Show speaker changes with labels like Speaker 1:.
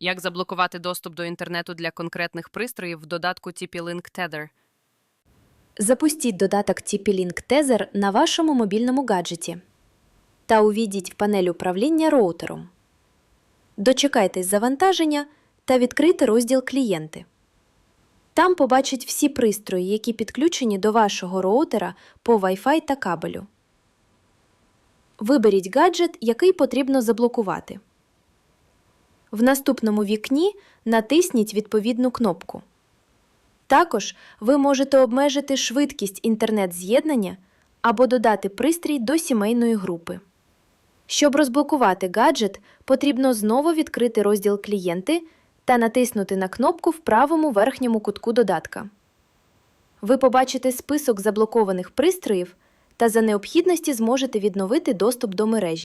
Speaker 1: Як заблокувати доступ до інтернету для конкретних пристроїв в додатку TP-Link Tether?
Speaker 2: Запустіть додаток TP-Link Tether на вашому мобільному гаджеті та увійдіть в панель управління роутером. Дочекайтесь завантаження та відкрийте розділ Клієнти. Там побачить всі пристрої, які підключені до вашого роутера по Wi-Fi та кабелю. Виберіть гаджет, який потрібно заблокувати. В наступному вікні натисніть відповідну кнопку. Також ви можете обмежити швидкість інтернет-з'єднання або додати пристрій до сімейної групи. Щоб розблокувати гаджет, потрібно знову відкрити розділ Клієнти та натиснути на кнопку в правому верхньому кутку додатка. Ви побачите список заблокованих пристроїв та за необхідності зможете відновити доступ до мережі.